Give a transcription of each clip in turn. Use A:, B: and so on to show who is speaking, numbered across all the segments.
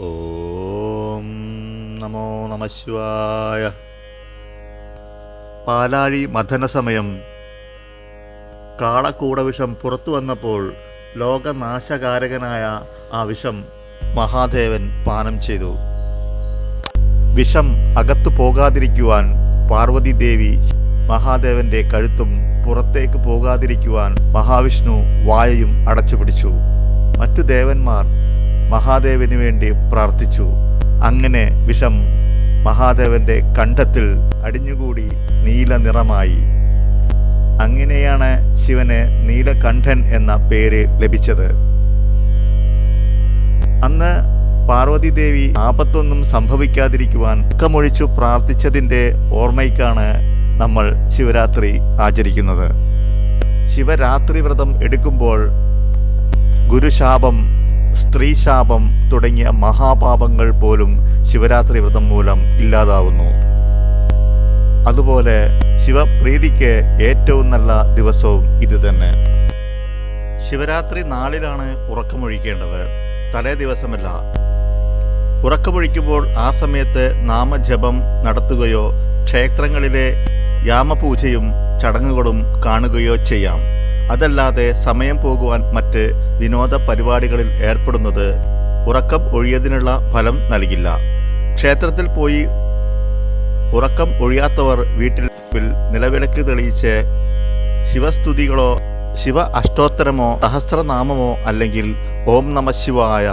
A: ഓം നമോ നമ ശിവായ. പാലാഴി മഥന സമയം. കാളക്കൂടവിഷം പുറത്തു വന്നപ്പോൾ ലോകനാശകാരകനായ ആ വിഷം മഹാദേവൻ പാനം ചെയ്തു. വിഷം അകത്തു പോകാതിരിക്കുവാൻ പാർവതി ദേവി മഹാദേവന്റെ കഴുത്തും പുറത്തേക്ക് പോകാതിരിക്കുവാൻ മഹാവിഷ്ണു വായയും അടച്ചുപിടിച്ചു. മറ്റു ദേവന്മാർ മഹാദേവന് വേണ്ടി പ്രാർത്ഥിച്ചു. അങ്ങനെ വിഷം മഹാദേവന്റെ കണ്ഠത്തിൽ അടിഞ്ഞുകൂടി നീല നിറമായി അങ്ങനെയാണ് ശിവന് നീലകണ്ഠൻ എന്ന പേര് ലഭിച്ചത്. അന്ന് പാർവതി ദേവി ആപത്തൊന്നും സംഭവിക്കാതിരിക്കുവാൻ കമൊഴിച്ചു പ്രാർത്ഥിച്ചതിന്റെ ഓർമ്മയ്ക്കാണ് നമ്മൾ ശിവരാത്രി ആചരിക്കുന്നത്. ശിവരാത്രി വ്രതം എടുക്കുമ്പോൾ ഗുരുശാപം സ്ത്രീശാപം തുടങ്ങിയ മഹാപാപങ്ങൾ പോലും ശിവരാത്രി വ്രതം മൂലം ഇല്ലാതാവുന്നു. അതുപോലെ ശിവപ്രീതിക്ക് ഏറ്റവും നല്ല ദിവസവും ഇത് തന്നെ. ശിവരാത്രി നാളിലാണ് ഉറക്കമൊഴിക്കേണ്ടത്. തലേ ദിവസമല്ല. ഉറക്കമൊഴിക്കുമ്പോൾ ആ സമയത്ത് നാമജപം നടത്തുകയോ ക്ഷേത്രങ്ങളിലെ യാമപൂജയും ചടങ്ങുകളും കാണുകയോ ചെയ്യാം. അതല്ലാതെ സമയം പോകുവാൻ മറ്റ് വിനോദ പരിപാടികളിൽ ഏർപ്പെടുന്നത് ഉറക്കം ഒഴിയതിനുള്ള ഫലം നൽകില്ല. ക്ഷേത്രത്തിൽ പോയി ഉറക്കം ഒഴിയാത്തവർ വീട്ടിൽ നിലവിളക്ക് തെളിയിച്ച് ശിവസ്തുതികളോ ശിവ അഷ്ടോത്തരമോ സഹസ്രനാമമോ അല്ലെങ്കിൽ ഓം നമ ശിവായ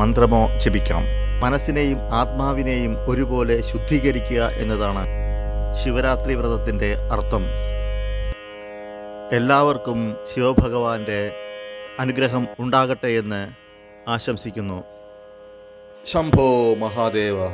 A: മന്ത്രമോ ജപിക്കാം. മനസ്സിനെയും ആത്മാവിനെയും ഒരുപോലെ ശുദ്ധീകരിക്കുക എന്നതാണ് ശിവരാത്രി വ്രതത്തിന്റെ അർത്ഥം. എല്ലാവർക്കും ശിവഭഗവാന്റെ അനുഗ്രഹം ഉണ്ടാകട്ടെ എന്ന് ആശംസിക്കുന്നു. ശംഭോ മഹാദേവ.